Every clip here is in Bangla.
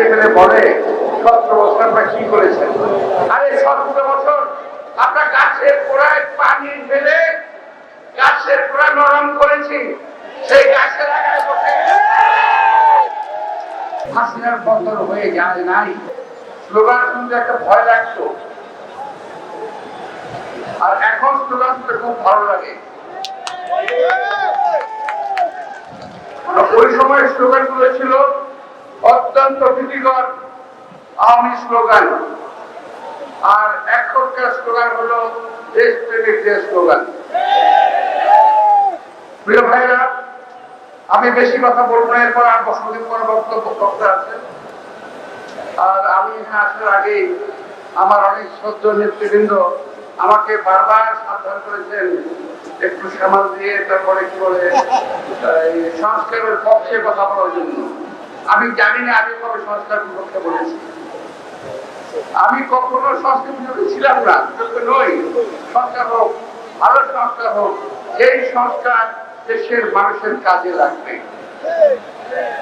ছেলে পেলে বলে সতেরো বছর আপনারা কি করেছেন? আরে সতেরো বছর আপনার গাছের গোড়ায় পানি ঢেলে গাছের গোড়া নরম করেছি। সেই গাছের আগায় বসে হাসিনার হয়ে যায় নাই। স্লোগান শুনতে একটা ভয় লাগতো। আর এখন স্লোগান শুনতে খুব ভালো লাগে। ওই সময় স্লোগানগুলো ছিল অত্যন্ত ভীতিকর আওয়ামী স্লোগান। আর এখনকার স্লোগান হলো দেশপ্রেমিক যে স্লোগান। প্রিয় ভাইরা আমি বেশি কথা বলব না, এরপর আর বসদিন পর বক্তব্য বক্তা আছে। আর আমি এখানে আসার আগে আমার অনেক সহ্য নেতৃবৃন্দ আমাকে বারবার সাবধান করেছেন। একটু সামাল দিয়ে তারপরে কি বলে সংস্কারের পক্ষে কথা বলার জন্য। আমি জানি না আমি কবে সংস্কার পক্ষে বলেছি। আমি কখনো সংস্কার বিরোধী ছিলাম না নই, সংস্কার হোক, ভালো সংস্কার হোক সেই সংস্কার দেশের মানুষের কাজে লাগবে।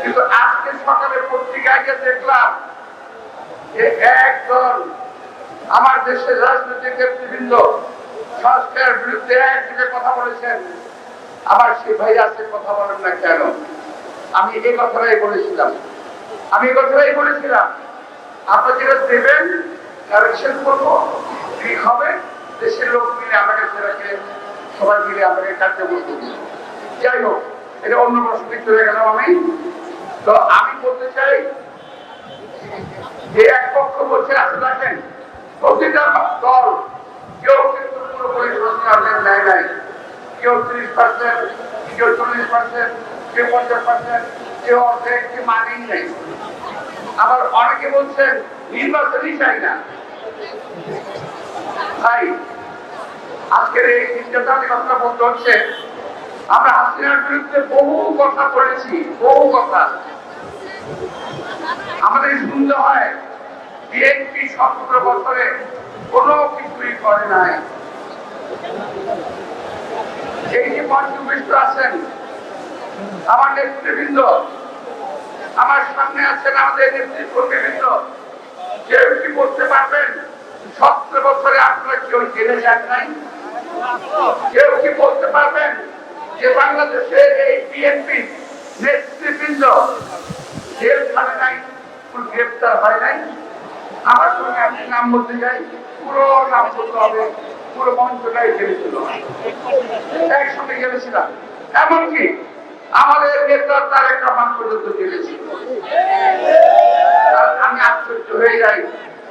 কিন্তু আজকে সকালে পত্রিকায় গিয়ে দেখলাম যে একদল আমার দেশের রাজনৈতিক নেতৃবৃন্দ সংস্কারের বিরুদ্ধে একদিকে কথা বলেছেন। আমার সে ভাই আছে, কথা বলেন না কেন? আমি এই কথাটাই বলেছিলাম। আমি এই কথাটাই বলেছিলাম। আপনারা যেটা দেবেন কারেকশন করব, ঠিক হবে। দেশের লোক মিলে আমাকে সেটাকে সবাই মিলে আমাকে কার্যকর করব যাই হোক, এটা অন্য প্রশ্নে চলে গেলাম আমি। তো আমি বলতে চাই, যে এক পক্ষ বলছে, আসলে দেখেন প্রতিটা দল, কেউ কিন্তু পুরোপুরি সংস্কার নেয় নাই কেউ ত্রিশ আবার অনেকে বলছেন, নির্বাচনই চাই না। তাই আজকের এই চিন্তাধারী কথা বলতে হচ্ছে, আমরা হাসিনার বিরুদ্ধে বহু কথা বলেছি, বহু কথা। আমাদের শুনতে হয়, বিএনপি সতেরো বছরে কোনো কিছুই করে নাই। আছেন। আমার নেতৃবৃন্দ, আমার সামনে আছেন আমাদের কেউ কি বলতে পারবেন? সতেরো বছরে আপনারা কেউ জেনে নাই। কেউ কি বলতে পারবেন যে বাংলাদেশে এই বিএনপি নেতৃবৃন্দ জেল খানে নাই গ্রেপ্তার হয় নাই? আমার সঙ্গে আমি নাম বলতে যাই পুরো নাম বলতে হবে। পুরো মঞ্চটাই ফেলেছিল একসঙ্গে গেলেছিলাম এমনকি আমাদের নেতা তার একটা মান পর্যন্ত গেলেছিল আর আমি আশ্চর্য হয়ে যাই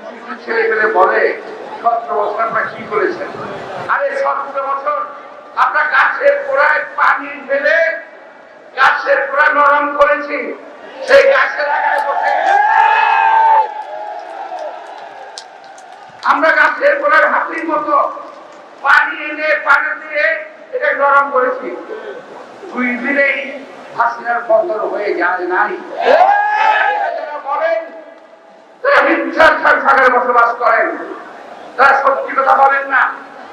কিছু ছেলে পেলে বলে, সতেরো বছর কি করেছেন? আরে সতেরো বছর, আমরা গাছের গোড়ায় পানি ঢেলে গাছের গোড়া নরম করেছি। সেই গাছের আমরা গাছের গোড়ার হাতির মতো নরম করেছি। দুই দিনেই হাসিনার বন্দর হয়ে যায় নাই। যারা বলেন, তারা মিথ্যার সংসারে বসবাস করেন। তারা সত্যি কথা বলেন না।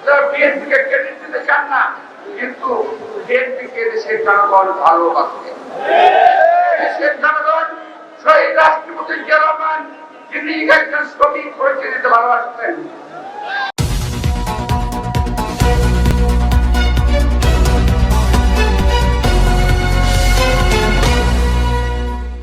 তারা বিএনপি কে ক্রেডিট দিতে চান না। কিন্তু বিএনপি কে দেশের জনগণ ভালোবাসে। দেশের জনগণ শহীদ রাষ্ট্রপতি জিয়া রহমান যিনি একজন শ্রমিক হয়েছে, যেতে ভালোবাসতেন।